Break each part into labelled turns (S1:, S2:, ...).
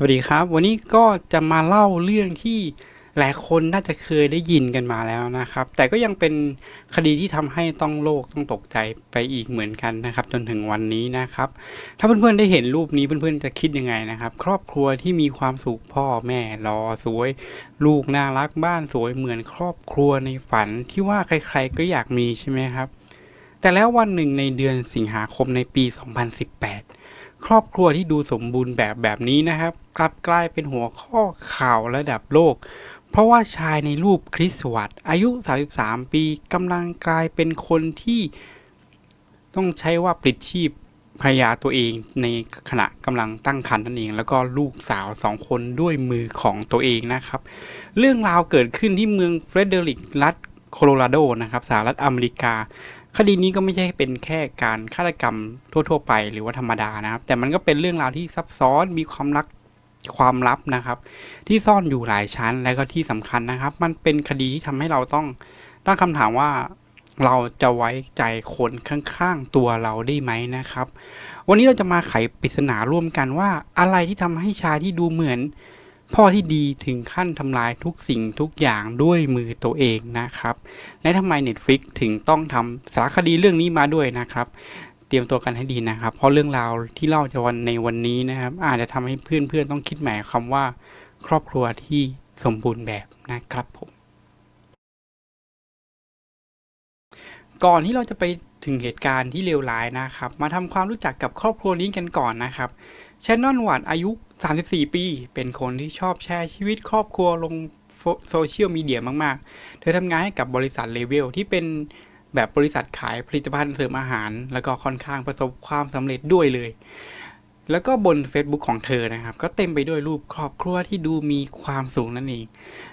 S1: สวัสดีครับ วันนี้ก็จะมาเล่าเรื่องที่หลายคนน่าจะเคยได้ยินกันมาแล้วนะครับ แต่ก็ยังเป็นคดีที่ทำให้ต้องโลกต้องตกใจไปอีกเหมือนกันนะครับ จนถึงวันนี้นะครับ ถ้าเพื่อนๆได้เห็นรูปนี้เพื่อนๆจะคิดยังไงนะครับ ครอบครัวที่มีความสุขพ่อแม่รอสวย ลูกน่ารักบ้านสวยเหมือนครอบครัวในฝันที่ว่าใครๆก็อยากมีใช่ไหมครับ แต่แล้ววันหนึ่งในเดือนสิงหาคมในปี 2018 ครอบครัวที่ดูสมบูรณ์แบบแบบนี้นะครับ กลับกลายเป็นหัวข้อข่าวระดับโลก เพราะว่าชายในรูปคริสวัตอายุ 33 ปีกำลังกลายเป็นคนที่ต้องใช้ว่าปลิดชีพภรรยาตัวเองในขณะกำลังตั้งครรภ์นั่นเอง แล้วก็ลูกสาวสองคนด้วยมือของตัวเองนะครับ เรื่องราวเกิดขึ้นที่เมืองเฟรเดริกรัฐโคโลราโดนะครับสหรัฐอเมริกา คดีนี้ก็ไม่ใช่เป็นแค่การฆาตกรรมทั่ว ๆ ไปหรือว่าธรรมดานะครับ แต่มันก็เป็นเรื่องราวที่ซับซ้อนมีความรักความลับนะครับ ที่ซ่อนอยู่หลายชั้นและก็ที่สำคัญนะครับ มันเป็นคดีที่ทำให้เราต้องตั้งคำถามว่าเราจะไว้ใจคนข้างๆตัวเราได้ไหมนะครับ วันนี้เราจะมาไขปริศนาร่วมกันว่าอะไรที่ทำให้ชายที่ดูเหมือน พ่อที่ดีถึงขั้นทำลายทุกสิ่งทุกอย่างด้วยมือตัวเองนะครับ และทำไม Netflix ถึงต้องทำสารคดีเรื่องนี้มาด้วยนะครับ เตรียมตัวกันให้ดีนะครับ เพราะเรื่องราวที่เล่าจะวันในวันนี้นะครับ อาจจะทำให้เพื่อนๆต้องคิดหมายคำว่า ครอบครัวที่สมบูรณ์แบบนะครับผม ก่อนที่เราจะไปถึงเหตุการณ์ที่เลวร้ายนะครับ มาทำความรู้จักกับครอบครัวนี้กันก่อนนะครับแชนนอนวัตอายุ 34 ปี เป็นคนที่ชอบแชร์ชีวิตครอบครัวลงโซเชียลมีเดียมาก ๆ เธอทำงานให้กับบริษัทเลเวลที่เป็นแบบบริษัทขายผลิตภัณฑ์เสริมอาหาร แล้วก็ค่อนข้างประสบความสำเร็จด้วยเลย แล้วก็บน Facebook ของเธอนะครับ ก็เต็มไปด้วยรูปครอบครัวที่ดูมีความสูงนั่นเอง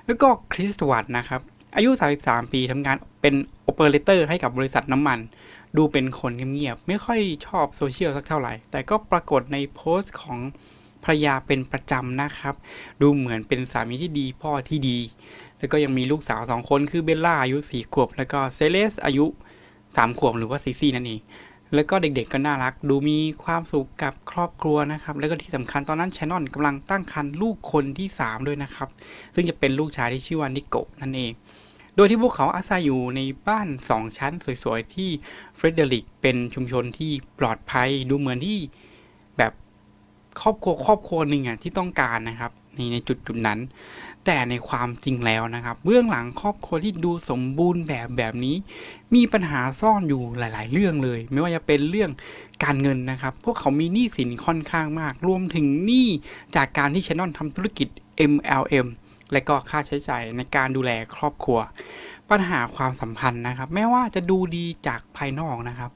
S1: แล้วก็คริสตวัตนะครับ อายุ 33 ปีทำงานเป็นโอเปอเรเตอร์ให้กับบริษัทน้ำมัน ดูเป็นคนเงียบๆไม่ค่อยชอบโซเชียลสักเท่าไหร่ แต่ก็ปรากฏในโพสต์ของ ภรรยาเป็นประจำนะครับ ดูเหมือนเป็นสามีที่ดีพ่อที่ดี แล้วก็ยังมีลูกสาวสองคนคือเบลล่าอายุ4ขวบ แล้วก็เซเลสอายุ 3 ขวบหรือว่าซีซีนั่นเองแล้วก็เด็กๆก็น่ารัก ดูมีความสุขกับครอบครัวนะครับ แล้วก็ที่สำคัญตอนนั้นชนอนกำลังตั้งครรภ์ลูกคนที่ 3 ด้วยนะครับ ซึ่งจะเป็นลูกชายที่ชื่อว่านิโกนั่นเอง โดยที่พวกเขาอาศัยอยู่ในบ้าน 2 ชั้นสวยๆ ที่เฟรเดริกเป็นชุมชนที่ปลอดภัยดูเหมือนที่ ครอบครัวครอบครัวหนึ่งอะที่ต้องการนะครับในในจุดจุดนั้น แต่ในความจริงแล้วนะครับ เบื้องหลังครอบครัวที่ดูสมบูรณ์แบบแบบนี้ มีปัญหาซ่อนอยู่หลาย ๆ เรื่องเลย ไม่ว่าจะเป็นเรื่องการเงินนะครับ พวกเขามีหนี้สินค่อนข้างมาก รวมถึงหนี้จากการที่ชนอนทำธุรกิจ MLM และก็ค่าใช้จ่ายในการดูแลครอบครัว ปัญหาความสัมพันธ์นะครับ แม้ว่าจะดูดีจากภายนอกนะครับ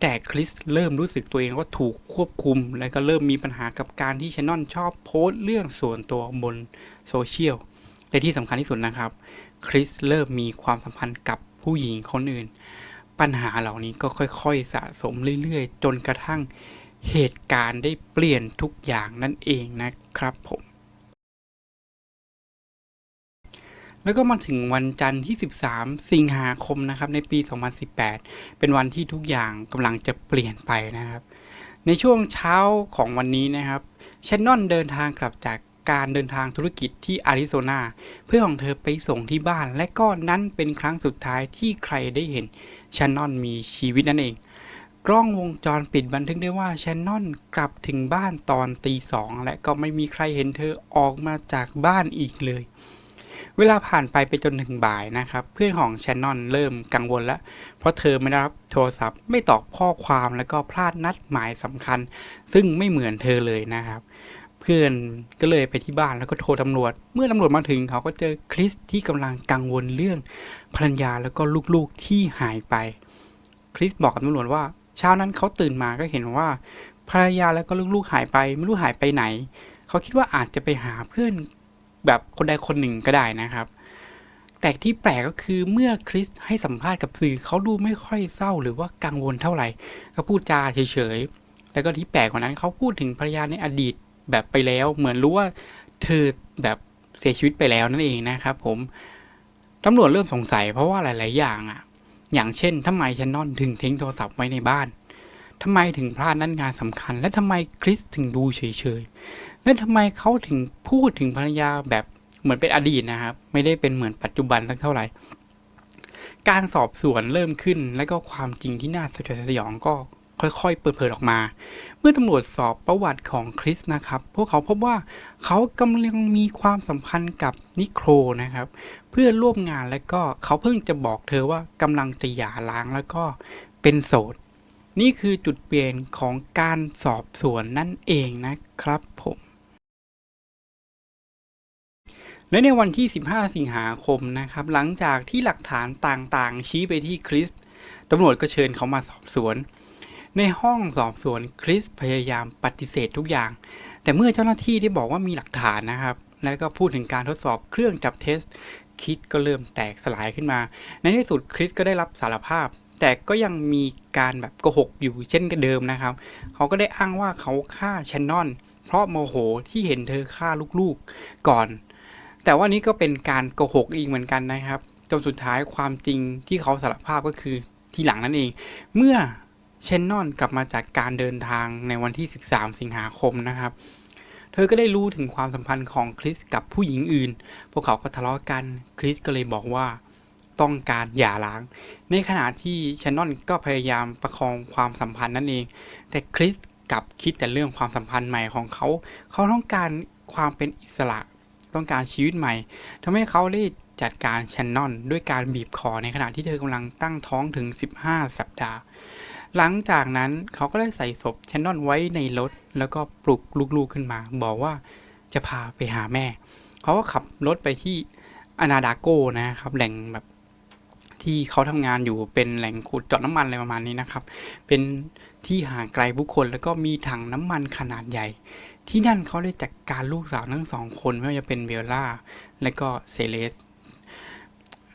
S1: แต่คริสเริ่มรู้สึกตัวเองว่าถูกควบคุม และก็เริ่มมีปัญหากับการที่ชนอนชอบโพสต์เรื่องส่วนตัวบนโซเชียลและที่สำคัญที่สุดนะครับ คริสเริ่มมีความสัมพันธ์กับผู้หญิงคนอื่น ปัญหาเหล่านี้ก็ค่อยๆ สะสมเรื่อยๆ จนกระทั่งเหตุการณ์ได้เปลี่ยนทุกอย่างนั่นเองนะครับผม แล้วก็มาถึงวันจันทร์ที่ 13 สิงหาคมนะครับ ในปี 2018 เป็นวันที่ทุกอย่างกำลังจะเปลี่ยนไปนะครับ ในช่วงเช้าของวันนี้นะครับชนนอนเดินทางกลับจากการเดินทางธุรกิจที่อาริโซนา เพื่อของเธอไปส่งที่บ้าน และก็นั้นเป็นครั้งสุดท้ายที่ใครได้เห็นชนนอนมีชีวิตนั่นเอง กล้องวงจรปิดบันทึกได้ว่าชนนอนกลับถึงบ้านตอนตีสองและก็ไม่มีใครเห็นเธอออกมาจากบ้านอีกเลย เวลาผ่านไปไปจนถึงบ่ายนะครับ เพื่อนของแชนนอนเริ่มกังวลแล้ว เพราะเธอไม่ได้รับโทรศัพท์ไม่ตอบข้อความแล้วก็พลาดนัดหมายสำคัญ ซึ่งไม่เหมือนเธอเลยนะครับ เพื่อนก็เลยไปที่บ้านแล้วก็โทรตำรวจ เมื่อตำรวจมาถึงเขาก็เจอคริสที่กำลังกังวลเรื่องภรรยาแล้วก็ลูกๆที่หายไป คริสบอกกับตำรวจว่าเช้านั้นเขาตื่นมาก็เห็นว่าภรรยาแล้วก็ลูกๆหายไป ไม่รู้หายไปไหน เขาคิดว่าอาจจะไปหาเพื่อน แบบคนใดคนหนึ่งก็ได้นะครับ แต่ที่แปลกก็คือเมื่อคริสให้สัมภาษณ์กับสื่อเขาดูไม่ค่อยเศร้าหรือว่ากังวลเท่าไหร่ก็พูดจาเฉยๆ แล้วก็ที่แปลกกว่านั้นเขาพูดถึงภรรยาในอดีตแบบไปแล้ว เหมือนรู้ว่าเธอแบบเสียชีวิตไปแล้วนั่นเองนะครับ ผมตำรวจเริ่มสงสัยเพราะว่าหลาย ๆ อย่างอะ อย่างเช่นทำไมชนนอนถึงทิ้งโทรศัพท์ไว้ในบ้าน ทำไมถึงพลาดนั่นงานสำคัญ และทำไมคริสถึงดูเฉยๆ แล้วทำไมเขาถึงพูดถึงภรรยาแบบเหมือนเป็นอดีตนะครับ ไม่ได้เป็นเหมือนปัจจุบันสักเท่าไหร่การสอบสวนเริ่มขึ้น และก็ความจริงที่น่าสยดสยองก็ค่อยๆ เปิดเผยออกมา เมื่อตำรวจสอบประวัติของคริสนะครับ พวกเขาพบว่าเขากำลังมีความสัมพันธ์กับนิโครนะครับ เพื่อร่วมงานและก็เขาเพิ่งจะบอกเธอว่ากำลังจะหย่าร้างแล้วก็เป็นโสด นี่คือจุดเปลี่ยนของการสอบสวนนั่นเองนะครับผม และในวันที่ 15 สิงหาคมนะครับ หลังจากที่หลักฐานต่างๆ ชี้ไปที่คริสตำรวจก็เชิญเขามาสอบสวน ในห้องสอบสวนคริสพยายามปฏิเสธทุกอย่าง แต่เมื่อเจ้าหน้าที่ได้บอกว่ามีหลักฐานนะครับ แล้วก็พูดถึงการทดสอบเครื่องจับเท็จคริสก็เริ่มแตกสลายขึ้นมา ในที่สุดคริสก็ได้รับสารภาพ แต่ก็ยังมีการแบบโกหกอยู่เช่นเดิมนะครับ เขาก็ได้อ้างว่าเขาฆ่าแชนนอน เพราะโมโหที่เห็นเธอฆ่าลูกๆก่อน แต่ว่านี้ก็เป็นการโกหกอีกเหมือนกันนะครับจนสุดท้ายความจริงที่เขาสารภาพก็คือทีหลังนั่นเอง เมื่อเชนนอนกลับมาจากการเดินทางในวันที่ 13 สิงหาคมนะครับ เธอก็ได้รู้ถึงความสัมพันธ์ของคริสกับผู้หญิงอื่น พวกเขาก็ทะเลาะกัน คริสก็เลยบอกว่า ต้องการหย่าร้าง ในขณะที่ชนนอนก็พยายามประคองความสัมพันธ์นั่นเอง แต่คริสกลับคิดแต่เรื่องความสัมพันธ์ใหม่ของเขา เขาต้องการความเป็นอิสระ ต้องการชีวิตใหม่ทำให้เขาได้จัดการชนนอน ด้วยการบีบคอในขณะที่เธอกำลังตั้งท้องถึง 15 สัปดาห์ หลังจากนั้นเขาก็ได้ใส่ศพแชนนอนไว้ในรถ แล้วก็ปลุกลูกๆขึ้นมา บอกว่าจะพาไปหาแม่ เขาก็ขับรถไปที่อนาดาโกนะครับแหล่งแบบ ที่เขาทำงานอยู่เป็นแหล่งขุดเจาะน้ำมันอะไรประมาณนี้นะครับ เป็นที่ห่างไกลผู้คนแล้วก็มีถังน้ำมันขนาดใหญ่ ที่นั่นเขาได้จัดการลูกสาวทั้งสองคนไม่ว่าจะเป็นเบลล่า และก็เซเลส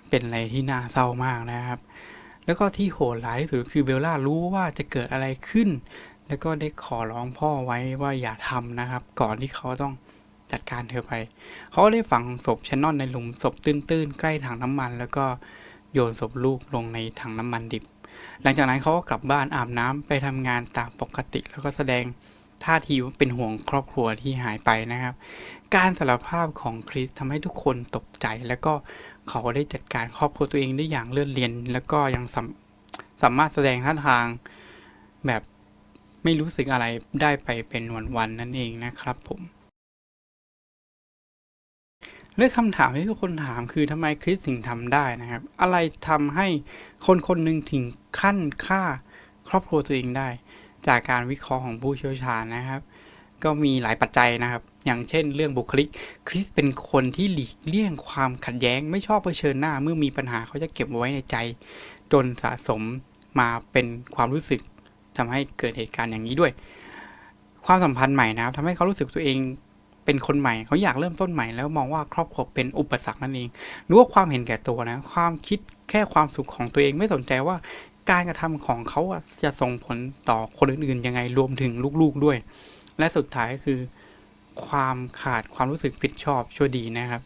S1: เป็นอะไรที่น่าเศร้ามากนะครับ แล้วก็ที่โหดร้ายที่สุดคือเบลล่ารู้ว่าจะเกิดอะไรขึ้น แล้วก็ได้ขอร้องพ่อไว้ว่าอย่าทำนะครับ ก่อนที่เขาต้องจัดการเธอไป เขาได้ฝังศพแชนนอนในหลุมศพตื้นๆ ใกล้ถังน้ำมันแล้วก็ โยนศพลูกลงในถังน้ำมันดิบ หลังจากนั้นเขาก็กลับบ้านอาบน้ำไปทำงานตามปกติ แล้วก็แสดงท่าทีว่าเป็นห่วงครอบครัวที่หายไปนะครับ การสารภาพของคริสทำให้ทุกคนตกใจ แล้วก็เขาได้จัดการครอบครัวตัวเองได้อย่างเลื่อนเลียน แล้วก็ยังสามสามารถแสดงท่าทางแบบไม่รู้สึกอะไรได้ไปเป็นวันๆนั่นเองนะครับผม และคำถามที่ทุกคนถามคือทำไมคริสถึงทำได้นะครับ อะไรทำให้คนคนหนึ่งถึงขั้นฆ่าครอบครัวตัวเองได้ จากการวิเคราะห์ของผู้เชี่ยวชาญนะครับ ก็มีหลายปัจจัยนะครับ อย่างเช่น เรื่องบุคลิก คริสเป็นคนที่หลีกเลี่ยงความขัดแย้ง ไม่ชอบเผชิญหน้า เมื่อมีปัญหาเขาจะเก็บไว้ในใจ จนสะสมมาเป็นความรู้สึกทำให้เกิดเหตุการณ์อย่างนี้ด้วย ความสัมพันธ์ใหม่นะครับทำให้เขารู้สึกตัวเอง เป็นคนใหม่เขาอยากเริ่มต้นใหม่แล้วมองว่าครอบครัวเป็นอุปสรรคนั่นเองหรือว่าความเห็นแก่ตัวนะความคิดแค่ความสุขของตัวเองไม่สนใจว่าการกระทำของเขาจะส่งผลต่อคนอื่นๆยังไงรวมถึงลูกๆด้วย และสุดท้ายก็คือความขาดความรู้สึกผิดชอบชั่วดีนะครับ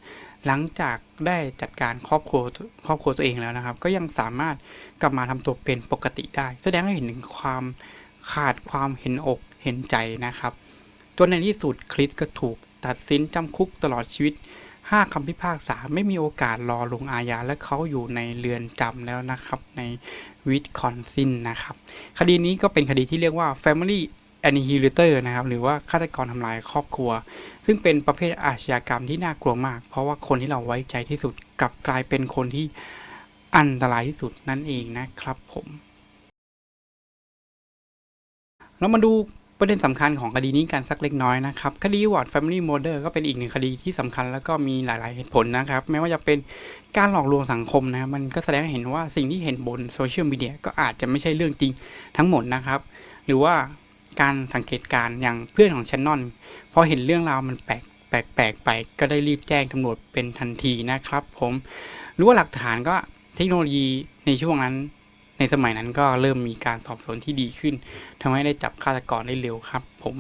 S1: หลังจากได้จัดการครอบครัวครอบครัวตัวเองแล้วนะครับ ก็ยังสามารถกลับมาทำตัวเป็นปกติได้ แสดงให้เห็นถึงความขาดความเห็นอกเห็นใจนะครับ จนในที่สุดคริสก็ถูก ตัดสินจำคุกตลอดชีวิต 5คำพิพากษาไม่มีโอกาสรอลงอาญาและเขาอยู่ในเรือนจำแล้วนะครับ ในวิสคอนซินนะครับ คดีนี้ก็เป็นคดีที่เรียกว่า Family Annihilator นะครับ หรือว่าฆาตกรทำลายครอบครัว ซึ่งเป็นประเภทอาชญากรรมที่น่ากลัวมาก เพราะว่าคนที่เราไว้ใจที่สุดกลับกลายเป็นคนที่อันตรายที่สุดนั่นเองนะครับผมเรามาดู ประเด็นสำคัญของคดีนี้กันสักเล็กน้อยนะครับคดีวอร์ด Family Murder ก็เป็นอีกหนึ่งคดีที่สำคัญแล้วก็มีหลาย ๆ เหตุผลนะครับแม้ว่าจะเป็นการหลอกลวงสังคมนะมันก็แสดงให้เห็นว่าสิ่งที่เห็นบนโซเชียลมีเดียก็อาจจะไม่ใช่เรื่องจริงทั้งหมดนะครับ หรือว่าการสังเกตการอย่างเพื่อนของชนนอนพอเห็นเรื่องราวมันแปลกแปลกๆไปก็ได้รีบแจ้งตำรวจเป็นทันทีนะครับ ผมหรือว่าหลักฐานก็เทคโนโลยีในช่วงนั้น ในสมัยนั้นก็เริ่มมีการสอบสวนที่ดีขึ้นทำให้ได้จับฆาตกรได้เร็วครับ ผม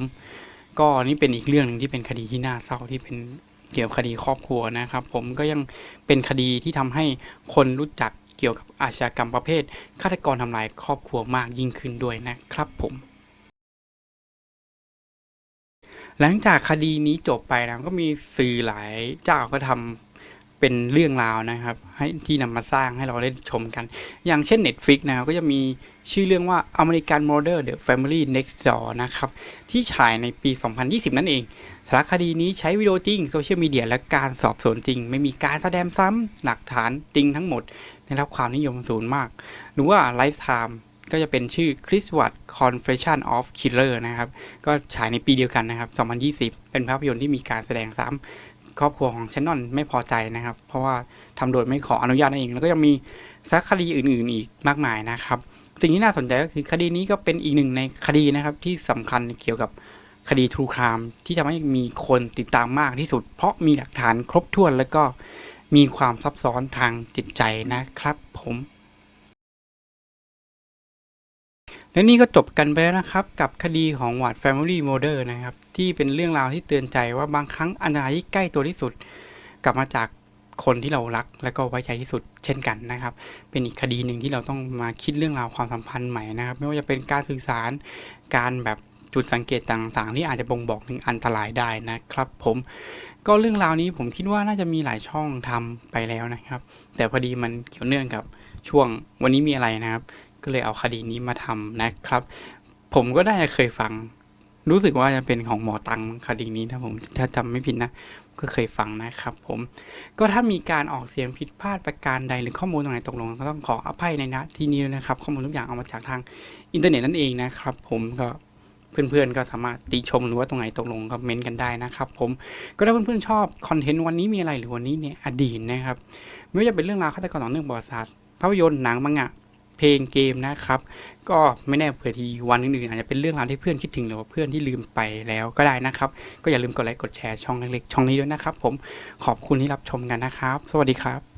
S1: ก็นี่เป็นอีกเรื่องหนึ่งที่เป็นคดีที่น่าเศร้าที่เป็นเกี่ยวกับคดีครอบครัวนะครับ ผมก็ยังเป็นคดีที่ทำให้คนรู้จักเกี่ยวกับอาชญากรรมประเภทฆาตกรทำลายครอบครัวมากยิ่งขึ้นด้วยนะครับผมหลังจากคดีนี้จบไปนะก็มีสื่อหลายเจ้าก็ทำ เป็นเรื่องราวนะครับ ให้ที่นำมาสร้างให้เราได้ชมกัน อย่างเช่น Netflix นะครับก็จะมีชื่อเรื่องว่า American Murder The Family Next Door นะครับ ที่ฉายในปี 2020 นั่นเองสารคดีนี้ใช้วิดีโอจริงโซเชียลมีเดียและการสอบสวนจริง ไม่มีการแสดงซ้ำหลักฐานจริงทั้งหมดได้รับความนิยมสูงมาก หรือว่า Lifetime ก็จะเป็นชื่อ Chris Watt Confession of Killer นะครับ ก็ฉายในปีเดียวกันนะครับ 2020 เป็นภาพยนตร์ที่มีการแสดงซ้ำ ครอบครัวของเชนนอนไม่พอใจนะครับ เพราะว่าทำโดยไม่ขออนุญาตนั่นเอง แล้วก็ยังมีสารคดีอื่นๆอีกมากมายนะครับ สิ่งที่น่าสนใจก็คือคดีนี้ก็เป็นอีกหนึ่งในคดีนะครับ ที่สำคัญเกี่ยวกับคดีทรูครามที่ทำให้มีคนติดตามมากที่สุด เพราะมีหลักฐานครบถ้วนแล้วก็มีความซับซ้อนทางจิตใจนะครับ ผมและนี่ก็จบกันไปแล้วนะครับ กับคดีของวัด Family Murder นะครับที่เป็นเรื่องราวที่เตือนใจว่าบางครั้งอันตรายที่ใกล้ตัวที่สุด กลับมาจากคนที่เรารักและก็ไว้ใจที่สุดเช่นกันนะครับ เป็นอีกคดีหนึ่งที่เราต้องมาคิดเรื่องราวความสัมพันธ์ใหม่นะครับ ไม่ว่าจะเป็นการสื่อสารการแบบจุดสังเกตต่างๆที่อาจจะบ่งบอกถึงอันตรายได้นะครับ ผมก็เรื่องราวนี้ผมคิดว่าน่าจะมีหลายช่องทำไปแล้วนะครับ แต่พอดีมันเกี่ยวเนื่องกับช่วงวันนี้มีอะไรนะครับ ก็เลยเอาคดีนี้มาทำนะครับ ผมก็ได้เคยฟัง รู้สึกว่าจะเป็นของหมอตังคดีนี้ถ้าผมถ้าจำไม่ผิดนะ ก็เคยฟังนะครับผม ก็ถ้ามีการออกเสียงผิดพลาดประการใดหรือข้อมูลตรงไหนตกลงก็ต้องขออภัยในณที่นี้นะครับ ข้อมูลทุกอย่างเอามาจากทางอินเทอร์เน็ตนั่นเองนะครับ ผมก็เพื่อนๆ ก็สามารถติชมหรือว่าตรงไหนตกลงก็เม้นต์กันได้นะครับผมก็ถ้าเพื่อนๆ ชอบคอนเทนต์วันนี้มีอะไรหรือวันนี้เนี่ยอดีตนะครับไม่ว่าจะเป็นเรื่องราวฆาตกรต่อเนื่องประวัติศาสตร์ภาพยนตร์หนังมังงะ เพลงเกมนะครับ ก็ไม่แน่เผื่อทีวันอื่นๆอาจจะเป็นเรื่องราวที่เพื่อนคิดถึงหรือว่าเพื่อนที่ลืมไปแล้วก็ได้นะครับ ก็อย่าลืมกดไลค์กดแชร์ช่องเล็กๆช่องนี้ด้วยนะครับ ผมขอบคุณที่รับชมกันนะครับ สวัสดีครับ